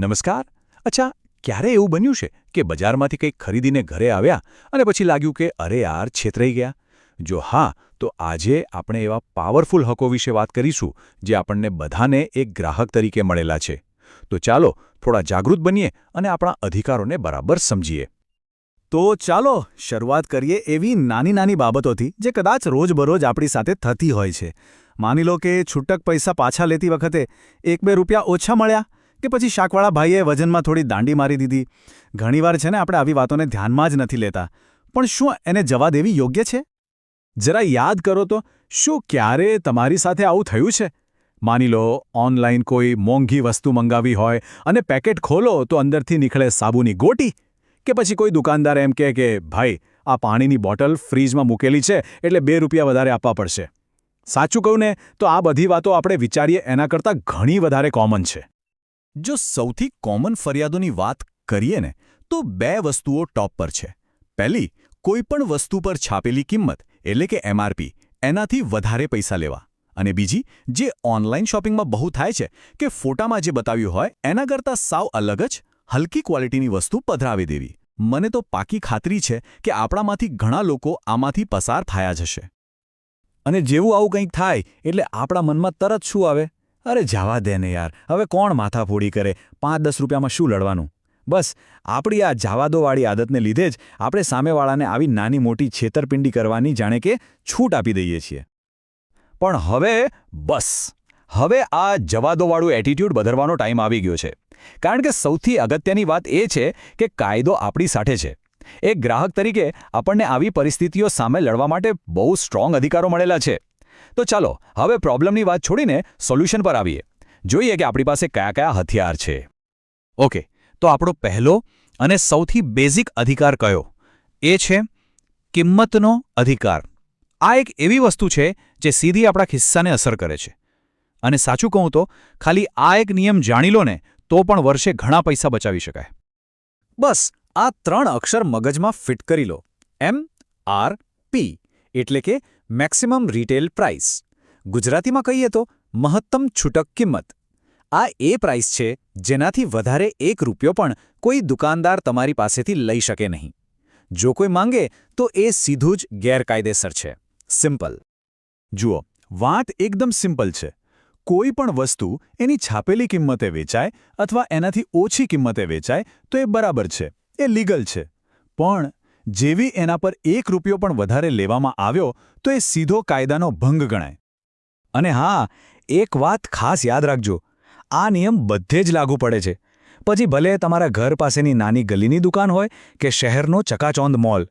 નમસ્કાર. અચ્છા, ક્યારે એવું બન્યું છે કે બજારમાંથી કંઈક ખરીદીને ઘરે આવ્યા અને પછી લાગ્યું કે અરે યાર, છેતરાઈ ગયા? જો હા, તો આજે આપણે એવા પાવરફુલ હકો વિશે વાત કરીશું જે આપણને બધાને એક ગ્રાહક તરીકે મળેલા છે. તો ચાલો, થોડા જાગૃત બનીએ અને આપણા અધિકારોને બરાબર સમજીએ. તો ચાલો, શરૂઆત કરીએ એવી નાની નાની બાબતોથી જે કદાચ રોજબરોજ આપણી સાથે થતી હોય છે. માની લો કે છૂટક પૈસા પાછા લેતી વખતે એક બે રૂપિયા ઓછા મળ્યા કે પછી શાકવાળા ભાઈએ વજનમાં થોડી દાંડી મારી દીધી? ઘણીવાર છે ને આપણે આવી વાતોને ધ્યાનમાં જ નથી લેતા. પણ શું એને જવા દેવી યોગ્ય છે? જરા યાદ કરો તો, શું ક્યારે તમારી સાથે આવું થયું છે? માની લો ઓનલાઈન કોઈ મોંઘી વસ્તુ મંગાવી હોય અને પેકેટ ખોલો તો અંદરથી નીકળે સાબુની ગોટી? કે પછી કોઈ દુકાનદાર એમ કહે કે, ભાઈ, આ પાણીની બોટલ ફ્રીજમાં મૂકેલી છે, એટલે બે રૂપિયા વધારે આપવા પડશે. સાચું કહું ને, તો આ બધી વાતો આપણે વિચારીએ એના કરતાં ઘણી વધારે કોમન છે. જો સૌથી કોમન ફરિયાદોની વાત કરીએ ને, તો બે વસ્તુઓ ટોપ પર છે. પહેલી કોઈપણ વસ્તુ પર છાપેલી કિંમત, એટલે કે એમઆરપી એનાથી વધારે પૈસા લેવા. અને બીજી, જે ઓનલાઈન શોપિંગમાં બહુ થાય છે કે ફોટામાં જે બતાવ્યું હોય, એના કરતાં સાવ અલગ જ, હલકી ક્વોલિટીની વસ્તુ પધરાવી દેવી. મને તો પાકી ખાતરી છે કે આપણામાંથી ઘણા લોકો આમાંથી પસાર થયા જ હશે. અને જેવું આવું કંઈક થાય, એટલે આપણા મનમાં તરત શું આવે? અરે જવા દે ને યાર. હવે કોણ માથાફોડી કરે? પાંચ દસ રૂપિયામાં શું લડવાનું? બસ, આપણી આ જાવાદોવાળી આદતને લીધે જ આપણે સામેવાળાને આવી નાની મોટી છેતરપિંડી કરવાની જાણે કે છૂટ આપી દઈએ છીએ. પણ હવે, બસ. હવે આ જવાદોવાળું એટીટ્યૂડ બદલવાનો ટાઈમ આવી ગયો છે. કારણ કે સૌથી અગત્યની વાત એ છે કે કાયદો આપણી સાથે છે. એક ગ્રાહક તરીકે આપણને આવી પરિસ્થિતિઓ સામે લડવા માટે બહુ સ્ટ્રોંગ અધિકારો મળેલા છે. તો ચાલો, હવે પ્રોબ્લેમની વાત છોડીને સોલ્યુશન પર આવીએ. જોઈએ કે આપણી પાસે કયા કયા હથિયાર છે. ઓકે તો આપણો પહેલો અને સૌથી બેઝિક અધિકાર કયો? એ છે કિંમતનો અધિકાર. આ એક એવી વસ્તુ છે જે સીધી આપણા ખિસ્સાને અસર કરે છે. અને સાચું કહું તો, ખાલી આ એક નિયમ જાણી લો ને, તો પણ વર્ષે ઘણા પૈસા બચાવી શકાય. બસ, આ ત્રણ અક્ષર મગજમાં ફિટ કરી લો. એમ, આર, પી, એટલે કે મેક્સિમમ રિટેલ પ્રાઇસ. ગુજરાતીમાં કહીએ તો મહત્તમ છૂટક કિંમત. આ એ પ્રાઇસ છે જેનાથી વધારે એક રૂપિયો પણ કોઈ દુકાનદાર તમારી પાસેથી લઈ શકે નહીં. જો કોઈ માંગે તો એ સીધું જ ગેરકાયદેસર છે. સિમ્પલ. જુઓ વાત એકદમ સિમ્પલ છે. કોઈ પણ વસ્તુ એની છાપેલી કિંમતે વેચાય અથવા એનાથી ઓછી કિંમતે વેચાય તો એ બરાબર છે. એ લીગલ છે. પણ જેવી એના પર એક રૂપિયો પણ વધારે લેવામાં આવ્યો, તો એ સીધો કાયદાનો ભંગ ગણાય. અને હા, એક વાત ખાસ યાદ રાખજો. આ નિયમ બધે જ લાગુ પડે છે. પછી ભલે તમારા ઘર પાસેની નાની ગલીની દુકાન હોય કે શહેરનો ચકાચોંદ મોલ.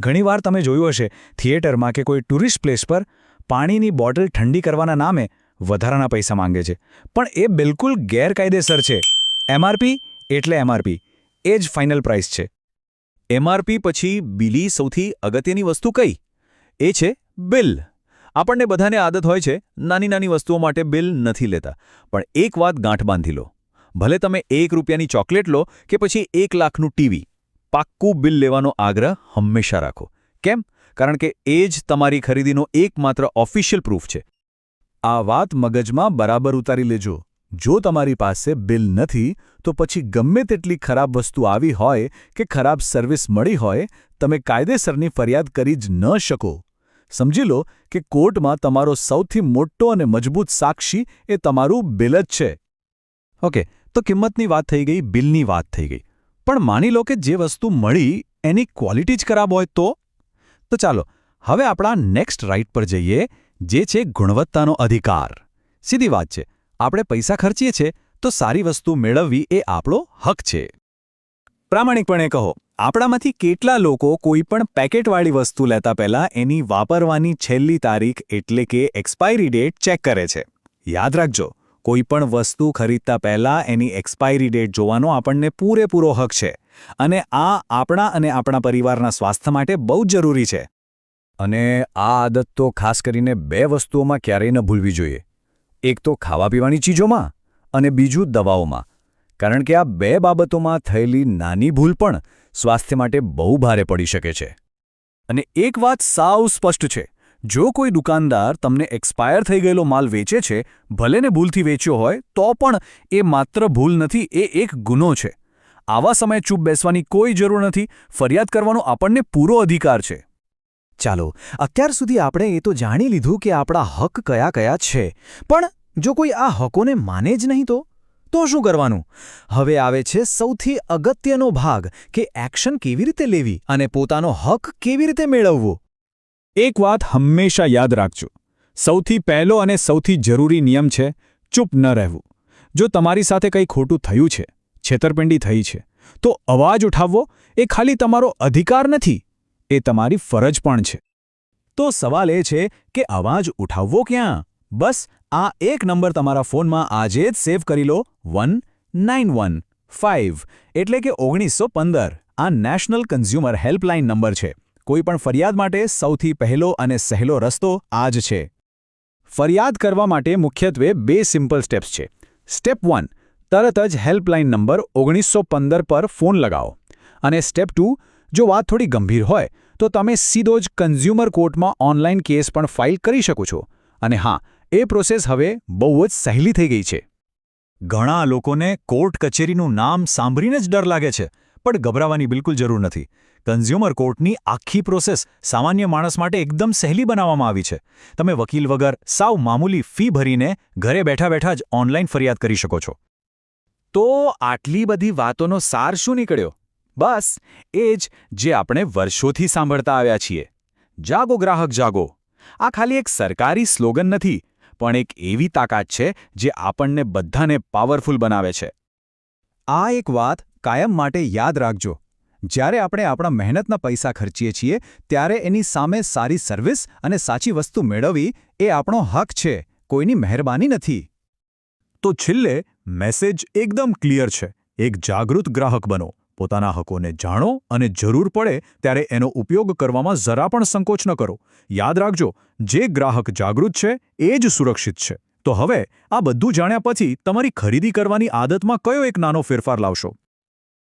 ઘણીવાર તમે જોયું હશે, થિયેટરમાં કે કોઈ ટુરિસ્ટ પ્લેસ પર પાણીની બોટલ ઠંડી કરવાના નામે વધારાના પૈસા માંગે છે. પણ એ બિલકુલ ગેરકાયદેસર છે. એમઆરપી એટલે એમઆરપી એ જ ફાઇનલ પ્રાઇસ છે. એમઆરપી પછી બીલી સૌથી અગત્યની વસ્તુ કઈ? એ છે બિલ. આપણને બધાને આદત હોય છે નાની નાની વસ્તુઓ માટે બિલ નથી લેતા. પણ એક વાત ગાંઠ બાંધી લો. ભલે તમે એક રૂપિયાની ચોકલેટ લો કે પછી એક લાખનું ટીવી, પાક્કું બિલ લેવાનો આગ્રહ હંમેશા રાખો. કેમ? કારણ કે એ જ તમારી ખરીદીનો એકમાત્ર ઓફિશિયલ પ્રૂફ છે. આ વાત મગજમાં બરાબર ઉતારી લેજો. જો તમારી પાસે બિલ નથી, તો પછી ગમે તેટલી ખરાબ વસ્તુ આવી હોય કે ખરાબ સર્વિસ મળી હોય, તમે કાયદેસરની ફરિયાદ કરી જ ન શકો. સમજી લો કે કોર્ટમાં તમારો સૌથી મોટો અને મજબૂત સાક્ષી એ તમારું બિલ જ છે. ઓકે, તો કિંમતની વાત થઈ ગઈ, બિલની વાત થઈ ગઈ. પણ માની લો કે જે વસ્તુ મળી એની ક્વોલિટી જ ખરાબ હોય તો? તો ચાલો, હવે આપણા નેક્સ્ટ રાઇટ પર જઈએ, જે છે ગુણવત્તાનો અધિકાર. સીધી વાત છે. આપણે પૈસા ખર્ચીએ છીએ, તો સારી વસ્તુ મેળવવી એ આપણો હક છે. પ્રામાણિકપણે કહો, આપણામાંથી કેટલા લોકો કોઈ પણ પેકેટવાળી વસ્તુ લેતા પહેલા એની વાપરવાની છેલ્લી તારીખ એટલે કે એક્સપાયરી ડેટ ચેક કરે છે. યાદ રાખજો કોઈપણ વસ્તુ ખરીદતા પહેલા એની એક્સપાયરી ડેટ જોવાનો આપણને પૂરેપૂરો હક છે અને આ આપણા અને આપણા પરિવારના સ્વાસ્થ્ય માટે બહુ જ જરૂરી છે. અને આ આદત તો ખાસ કરીને બે વસ્તુઓમાં ક્યારેય ન ભૂલવી જોઈએ. એક તો ખાવા પીવાની ચીજોમાં અને બીજું દવાઓમાં. કારણ કે આ બે બાબતોમાં થયેલી નાની ભૂલ પણ સ્વાસ્થ્ય માટે બહુ ભારે પડી શકે છે. અને એક વાત સાવ સ્પષ્ટ છે, જો કોઈ દુકાનદાર તમને એક્સપાયર થઈ ગયેલો માલ વેચે છે, ભલે ને ભૂલથી વેચ્યો હોય, તો પણ એ માત્ર ભૂલ નથી, એ એક ગુનો છે. આવા સમયે ચૂપ બેસવાની કોઈ જરૂર નથી, ફરિયાદ કરવાનો આપણને પૂરો અધિકાર છે. ચાલો, અત્યાર સુધી આપણે એ તો જાણી લીધું કે આપણા હક કયા કયા છે, પણ જો કોઈ આ હકોને માને જ નહીં તો? તો શું કરવાનું? હવે આવે છે સૌથી અગત્યનો ભાગ કે એક્શન કેવી રીતે લેવી અને પોતાનો હક કેવી રીતે મેળવવો. એક વાત હંમેશા યાદ રાખજો, સૌથી પહેલો અને સૌથી જરૂરી નિયમ છે, ચૂપ ન રહેવું. જો તમારી સાથે કંઈ ખોટું થયું છે, છેતરપિંડી થઈ છે, તો અવાજ ઉઠાવવો એ ખાલી તમારો અધિકાર નથી. એ તમારી ફરજ પણ છે. તો સવાલ એ છે કે અવાજ ઉઠાવવો ક્યાં? બસ, આ એક નંબર તમારા ફોનમાં આજે જ સેવ કરી લો. વન, નાઇન, વન, ફાઇવ, એટલે કે ઓગણીસો પંદર. આ નેશનલ કન્ઝ્યુમર હેલ્પલાઇન નંબર છે. કોઈપણ ફરિયાદ માટે સૌથી પહેલો અને સહેલો રસ્તો આ જ છે. ફરિયાદ કરવા માટે મુખ્યત્વે બે સિમ્પલ સ્ટેપ્સ છે. સ્ટેપ વન, તરત જ હેલ્પલાઇન નંબર ઓગણીસો પંદર પર ફોન લગાવો. અને સ્ટેપ ટુ જો વાત થોડી ગંભીર હોય, તો તમે સીધો જ કન્ઝ્યુમર કોર્ટમાં ઓનલાઈન કેસ પણ ફાઇલ કરી શકો છો. અને હા, એ પ્રોસેસ હવે બહુ જ સહેલી થઈ ગઈ છે. ઘણા લોકોને કોર્ટ કચેરીનું નામ સાંભળીને જ ડર લાગે છે, પણ ગભરાવાની બિલકુલ જરૂર નથી. કન્ઝ્યુમર કોર્ટની આખી પ્રોસેસ સામાન્ય માણસ માટે એકદમ સહેલી બનાવવામાં આવી છે. તમે વકીલ વગર સાવ મામૂલી ફી ભરીને ઘરે બેઠા બેઠા જ ઓનલાઈન ફરિયાદ કરી શકો છો. તો આટલી બધી વાતોનો સાર શું નીકળ્યો? બસ, એ જ જે આપણે વર્ષોથી સાંભળતા આવ્યા છીએ. જાગો ગ્રાહક, જાગો. આ ખાલી એક સરકારી સ્લોગન નથી, પણ એક એવી તાકાત છે જે આપણને બધાને પાવરફુલ બનાવે છે. આ એક વાત કાયમ માટે યાદ રાખજો. જ્યારે આપણે આપણા મહેનતના પૈસા ખર્ચીએ છીએ, ત્યારે એની સામે સારી સર્વિસ અને સાચી વસ્તુ મેળવવી એ આપણો હક છે, કોઈની મહેરબાની નથી. તો છેલ્લે મેસેજ એકદમ ક્લિયર છે. એક જાગૃત ગ્રાહક બનો. પોતાના હકોને જાણો અને જરૂર પડે ત્યારે એનો ઉપયોગ કરવામાં જરા પણ સંકોચ ન કરો. યાદ રાખજો, જે ગ્રાહક જાગૃત છે, એ જ સુરક્ષિત છે. તો હવે આ બધું જાણ્યા પછી તમારી ખરીદી કરવાની આદતમાં કયો એક નાનો ફેરફાર લાવશો?